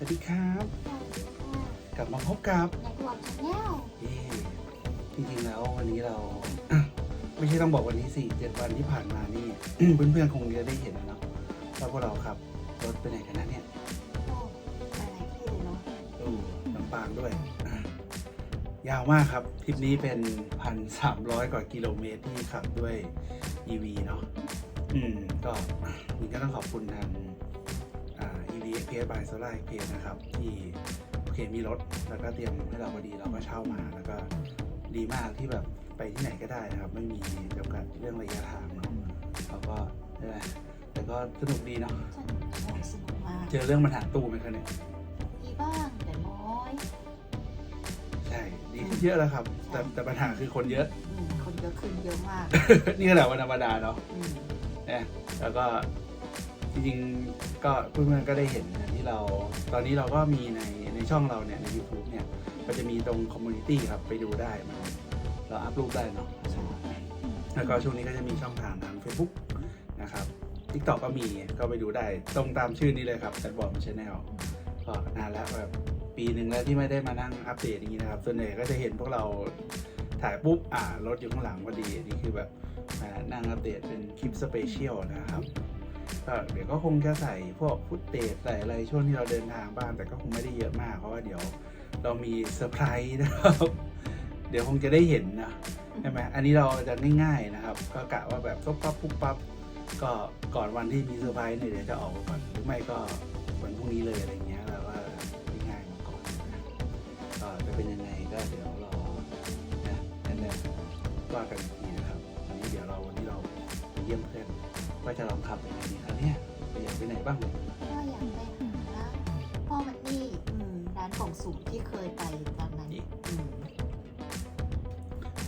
สวัสดีครับ กลับมาพบกับในรวมชาแนลเย่จริงๆแล้ววันนี้เรา ไม่ใช่ต้องบอกวันนี้สิเจ็ดวันที่ผ่านมานี่ เพื่อนๆคงจะได้เห็นนะเนาะว่าพวกเราขับรถไปไหนกันนะเนี่ยโอ้หลายๆที่เลยเนาะดูลำปางด้วย ยาวมากครับทริปนี้เป็นพันสามร้อยกว่ากิโลเมตรที่ขับด้วย EV เนาะอืมก็นี่ก็ต้องขอบคุณทางอ่า EV XPS by Solar XPS นะครับ ที่โอเคมีรถแล้วก็เตรียมให้เราพอดีเราก็เช่ามา แล้วก็ดีมากที่แบบไปที่ไหนก็ได้นะครับ ไม่มีจำกัดเรื่องระยะทางเนาะแล้วก็ใช่ไหมแต่ก็สนุกดีเนาะสนุกโอ้สนุกมากเจอเรื่องปัญหาตู้ไหมคะเนี่ยมีบ้างแต่น้อย ใช่ดีขึ้นเยอะแล้วครับ แต่แต่ปัญหาคือคนเยอะอืมคนเยอะขึ้นเยอะมาก นี่ขนาดวันธรรมดาเนาะอืมนะแล้วก็จ ริงๆก็เพื่อนๆก็ได้เห็นนะที่เราตอนนี้เราก็มีในในช่องเราเนี่ยใน YouTube เนี่ยก็จะมีตรงคอมมูนิตี้ครับไปดูได้มันเราอัพรูปได้เนาะแล้วก็ช่วงนี้ก็จะมีช่องทางทาง Facebook นะครับ TikTok ก็มีก็ไปดูได้ตรงตามชื่อนี้เลยครับแอดบอร์ดชาแนลก็นานแล้วแบบปีหนึ่งแล้วที่ไม่ได้มานั่งอัปเดตอย่างนี้นะครับ ส่วนใหญ่ก็จะเห็นพวกเราถ่ายปุ๊บอ่ารถอยู่ข้างหลังพอดีอันนี่คือแบบมานั่งอัปเดตเป็นคลิปสเปเชียลนะครับ ก็เดี๋ยวก็คงจะใส่พวกฟุตเตจใส่อะไรช่วงที่เราเดินทางบ้างแต่ก็คงไม่ได้เยอะมากเพราะว่าเดี๋ยวเรามีเซอร์ไพรส์นะครับ เดี๋ยวคงจะได้เห็นนะใช่ไหมอันนี้เราจะง่ายๆนะครับ ก็กะว่าแบบปุ๊บปั๊บปุ๊บปั๊บก็ก่อนวันที่มีเซอร์ไพรส์เนี่ยเดี๋ยวจะออกก่อนหรือไม่ก็วันพรุ่งนี้เลยอะไรเงี้ยเราก็ง่ายๆมาก่อนนะก็จะเป็นยังไงก็เดี๋ยวรอนะนั่นแหละว่ากันอีกที ว่าจะลองขับยังไงดีครับเนี่ยไปอยากไปไหนบ้างเนี่ยก็อยากไปหาพ่อมันนี่อืมร้านของสูงที่เคยไปตอนนั้นอืม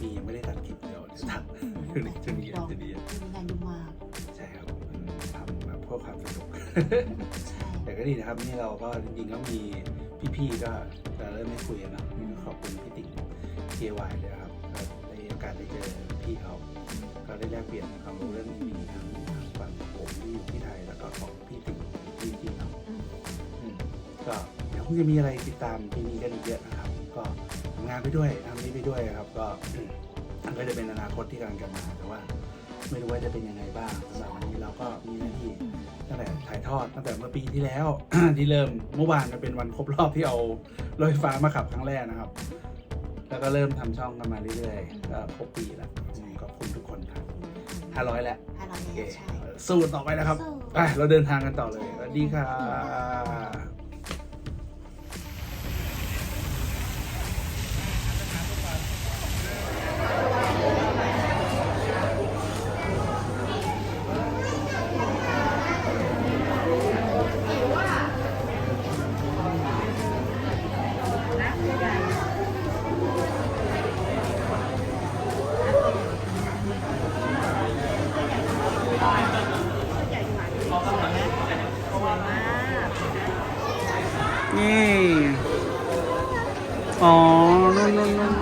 มียังไม่ได้ตัดคลิปเดี๋ยวเดี๋ยวตัดช่วงนี้ช่วงนี้อาจจะดีมีงานยุ่งมากใช่ครับมันทำแบบเพื่อความสนุก ใช่แต่ก็ดีนะครับนี่เราก็จริงๆก็มีพี่ๆก็จะเริ่มไม่คุยกันเนอะนี่ก็ขอบคุณพี่ติ๊กเทียวายเลยนะครับก็ได้โอกาสได้เจอพี่เขาก็ได้แลกเปลี่ยนความรู้เรื่องมีทั้งทางฝั่ง ผมที่อยู่ที่ไทยแล้วก็ของพี่ติ๊กที่จีนเนาะอืมอืมก็เดี๋ยวคงจะมีอะไรติดตามปีนี้กันอีกเยอะนะครับ ก็ทำงานไปด้วยทำนี้ไปด้วยครับ ก็มันก็จะเป็นอนาคตที่กำลังจะมาแต่ว่า ไม่รู้ว่าจะเป็นยังไงบ้างสำหรับวันนี้เราก็มีหน้าที่ตั้งแต่ถ่ายทอดตั้งแต่เมื่อปีที่แล้ว ที่เริ่มเมื่อวานจะเป็นวันครบรอบที่เอารถไฟฟ้ามาขับครั้งแรกนะครับ แล้วก็เริ่มทำช่องกันมาเรื่อยๆก็ครบปีแล้วอืมขอบคุณทุกคนครับห้าร้อยแล้วห้าร้อยโอเคใช่ สู้ต่อไปนะครับสู้ไปเราเดินทางกันต่อเลยสวัสดีค่ะ นี่อ๋อนู่นนู่นนู่น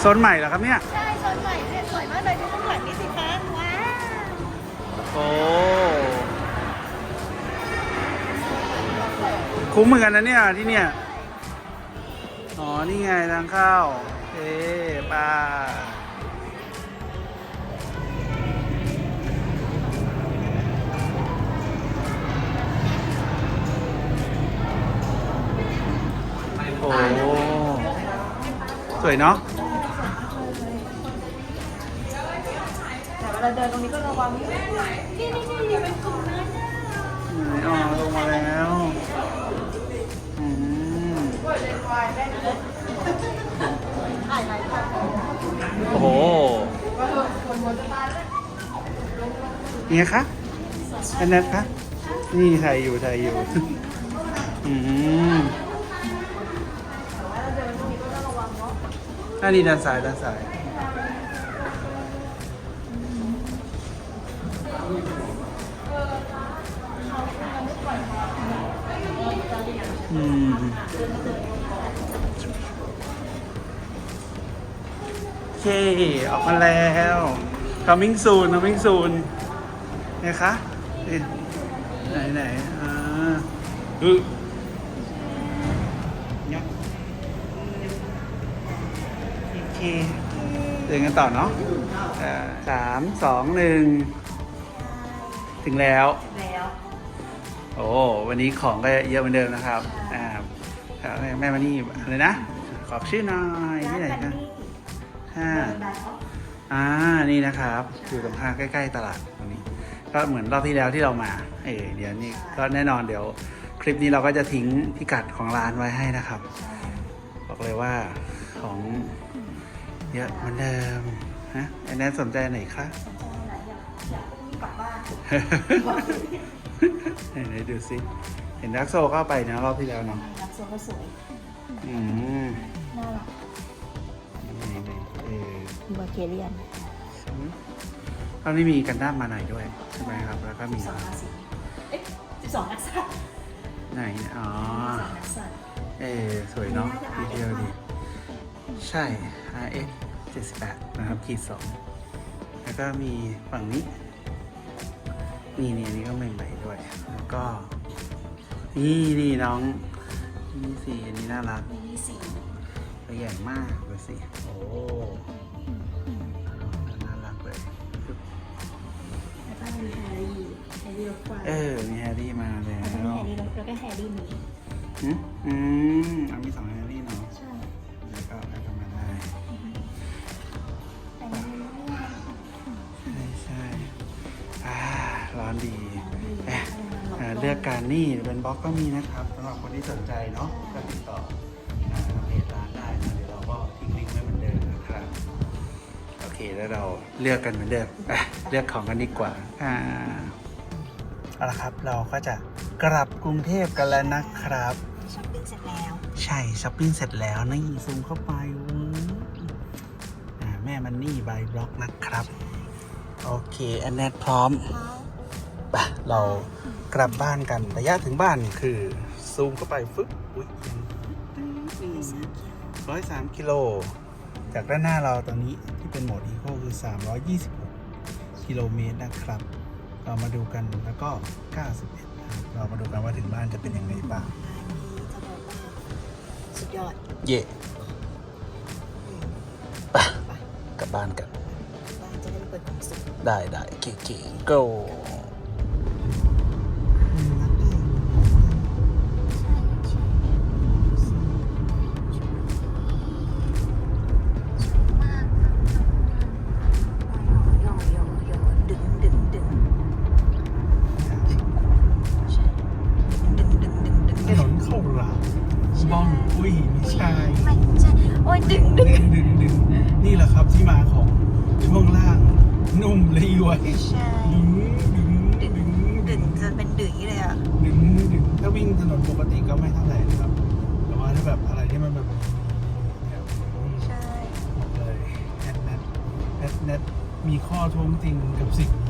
โซนใหม่เหรอครับเนี่ย ใช่โซนใหม่เนี่ยสวยมากเลยดูข้างหลังนี่สิคะว้าวโอ้คุ้มเหมือนกันนะเนี่ยที่เนี่ย อ๋อ นี่ไงทางเข้า เอ๊ป้าโอ้สวยเนาะ เวลาเดินตรงนี้ก็ระวังนี่นี่นี่นี่เป็นกลุ่มนั้นนะอ๋อลงมาแล้วอืมโอ้โหเนี่ยคะอันนั้นคะนี่ถ่ายอยู่ถ่ายอยู่ อืมอันนี้ด้านซ้ายด้านซ้าย อืมโอเค ออกมาแล้ว coming soon coming soon ไงคะไหนไหนอ่าอือโอเคเดินกันต่อเนาะสามสองหนึ่ง ถึงแล้ว แล้ว โอ้ วันนี้ของก็เยอะเหมือนเดิมนะครับอ่าครับแม่มานี่อะไรนะ ขอบชื่อหน่อยที่ไหนนะห้าอ่า นี่นะครับ อยู่ตรงข้างใกล้ ๆ ตลาดตรงนี้ ก็เหมือนรอบที่แล้วที่เรามา เออเดี๋ยวนี้ก็แน่นอนเดี๋ยว คลิปนี้เราก็จะทิ้งพิกัดของร้านไว้ให้นะครับ บอกเลยว่าของเยอะเหมือนเดิมฮะไอ้แนทสนใจไหนคะกลับบ้าน ไหนๆดูสิ เห็นดักโซก็ไปนะรอบที่แล้วเนาะรักโซก็สวยอืมน่ารักนี่ๆเออบัวเคเลียนตอนนี้มีกันด้ามมาไหนด้วย ใช่ไหมครับ แล้วก็มี สองราศีเอ๊ะสิบสองนักสัตว์ไหน อ๋อ สองนักสัตว์ เออสวยเนาะน่าดีจะเดียว RS ดี ใช่ RX 78 นะครับ ขีดสองแล้วก็มีฝั่งนี้ นี่นี่อันนี้ก็ใหม่ๆด้วย แล้วก็ นี่นี่น้องนี่สีอันนี้น่ารักมินิสีตัวใหญ่มากดูสิโอ้น่ารักเลยแล้วก็มีแฮร์รี่แฮร์รี่รถไฟเออมีแฮร์รี่มาแล้แล้วก็มีวแฮร์รี่รถแล้วก็แฮร์รี่หมีอืมอืมเอามีสองแฮ อนดีเอ๊ะอ่าเลือกการนี่เป็นบล็อกก็มีนะครับสำหรับคนที่สนใจเนาะก็ติดต่ออ่าทางเพจร้านได้นะเดี๋ยวเราก็ทิ้งลิงก์ไว้เหมือนเดิมนะครับโอเคแล้วเราเลือกกันเหมือนเดิมไปเลือกของกันดีกว่าอ่าเอาละครับเราก็จะกลับกรุงเทพกันแล้วนะครับช้อปปิ้งเสร็จแล้วใช่ช้อปปิ้งเสร็จแล้วนี่ซูมเข้าไปวู้อ่าแม่มันนี่บายบล็อกนะครับ โอเคแอนแนทพร้อม ไปเรากลับบ้านกันระยะถึงบ้านคือ ซูมเข้าไปฟึ๊บอุ้ยร้อยสามกิโล จากด้านหน้าเราตอนนี้ที่เป็นโหมดอีโคคือ 326 กิโลเมตรนะครับ เรามาดูกันแล้วก็ 91นะครับเรามาดูกันว่าถึงบ้านจะเป็นยังไงบ้างอันนี้จะบอกว่าสุดยอด เย่ไปกลับบ้านกัน บ้านจะได้เปิดความสุขได้ได้เก๋ๆ go นุ่มและย้วยใช่ดึงดึงดึดึงงดึงจะเป็นดึงเลยอะดึงดึงถ้าวิ่งถนนปกติก็ไม่เท่าไหร่นะครับ แต่ว่าถ้าแบบอะไรที่มันแบบเนี่ยอืมใช่บอกเลยแนทแนทแนทแนทมีข้อท้วงติงกับสิ่งนี้